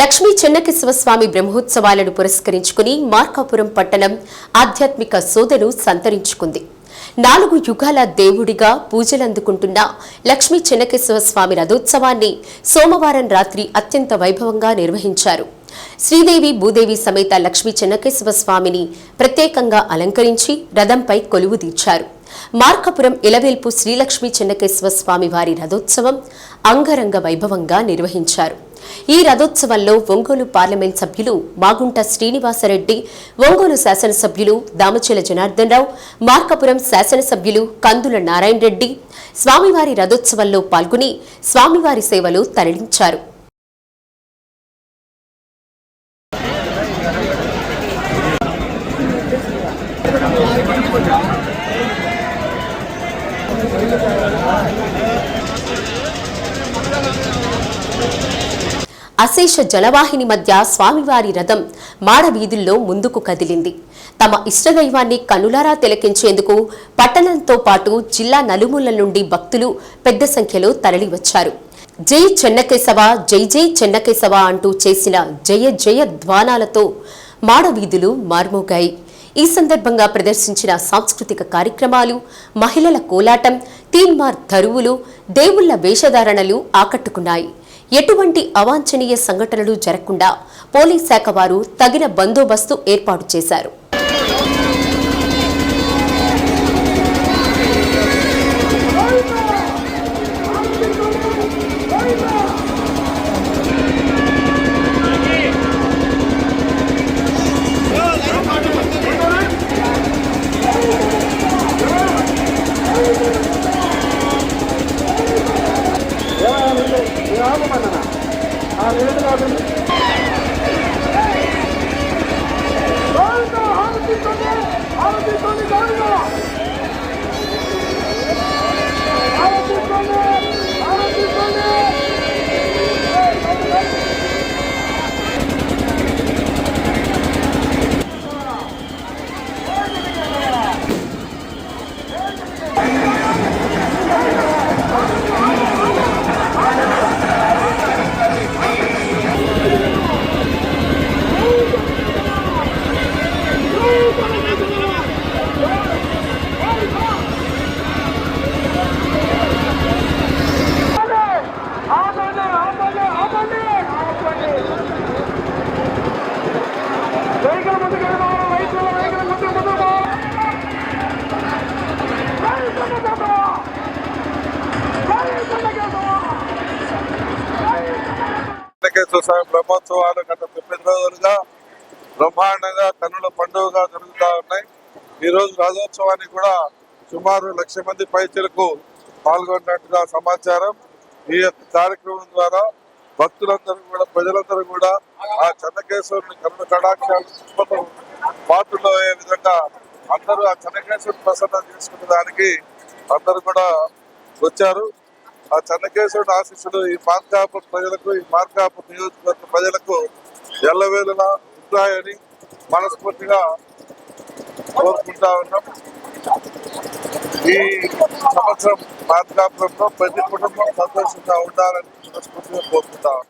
లక్ష్మీ చెన్నకేశవ స్వామి బ్రహ్మోత్సవాలను పురస్కరించుకుని మార్కాపురం పట్టణం ఆధ్యాత్మిక సోదరు సంతరించుకుంది. నాలుగు యుగాల దేవుడిగా పూజలందుకుంటున్న లక్ష్మీ చెన్నకేశవ స్వామి రథోత్సవాన్ని సోమవారం రాత్రి అత్యంత వైభవంగా నిర్వహించారు. శ్రీదేవి భూదేవి సమేత లక్ష్మీ చెన్నకేశవ స్వామిని ప్రత్యేకంగా అలంకరించి రథంపై కొలువు తీర్చారు. మార్కాపురం ఇలవేల్పు శ్రీలక్ష్మీ చెన్నకేశవ స్వామి వారి రథోత్సవం అంగరంగ వైభవంగా నిర్వహించారు. ఈ రథోత్సవంలో ఒంగోలు పార్లమెంట్ సభ్యులు మాగుంట శ్రీనివాసరెడ్డి ఒంగోలు శాసనసభ్యులు దామచెల జనార్దన్ రావు మార్కాపురం శాసనసభ్యులు కందుల నారాయణ రెడ్డి స్వామివారి రథోత్సవంలో పాల్గొని స్వామివారి సేవలు తరలించారు. అశేష జలవాహిని మధ్య స్వామివారి రథం మాడవీధుల్లో ముందుకు కదిలింది. తమ ఇష్టదైవాన్ని కనులారా తిలకించేందుకు పట్టణంతో పాటు జిల్లా నలుమూలల నుండి భక్తులు పెద్ద సంఖ్యలో తరలివచ్చారు. జై చెన్నకేశవ జై జై చెన్నకేశవ అంటూ చేసిన జయ జయ ధ్వానాలతో మాడవీధులు మార్మోగాయి. ఈ సందర్భంగా ప్రదర్శించిన సాంస్కృతిక కార్యక్రమాలు మహిళల కోలాటం తీన్మార్ ధరువులు దేవుళ్ళ వేషధారణలు ఆకట్టుకున్నాయి. ఎటువంటి అవాంఛనీయ సంఘటనలు జరగకుండా పోలీస్ శాఖ వారు తగిన బందోబస్తు ఏర్పాటు చేశారు. ఆపండి వెంకటేశ్వర స్వామి బ్రహ్మోత్సవాలు గత తొమ్మిది రోజులుగా బ్రహ్మాండంగా కన్నుల పండుగగా జరుగుతూ ఉన్నాయి. ఈ రోజు రథోత్సవానికి కూడా సుమారు లక్ష మంది పైచలకు పాల్గొన్నట్టుగా సమాచారం. ఈ యొక్క కార్యక్రమం ద్వారా భక్తులందరూ కూడా ప్రజలందరూ కూడా ఆ చెన్నకేశ్వరుని కన్నుల కటాక్షాలు పుష్పలు పాత్రలో అయ్యే విధంగా అందరూ ఆ చెన్నకేశ్వరుని ప్రసన్నం చేసుకునే దానికి అందరూ కూడా వచ్చారు. ఆ చెన్నకేశ్వరుడు ఆశీస్సులు ఈ మార్కాపు ప్రజలకు ఈ మార్కాపు నియోజకవర్గ ప్రజలకు ఎల్లవేళలా ఉంటాయని మనస్ఫూర్తిగా కోరుకుంటా ఉన్నాం. ఈ సంవత్సరం మార్కాపురంలో ప్రతి కుటుంబం సంతోషంగా ఉండాలని మనస్ఫూర్తిగా కోరుకుంటా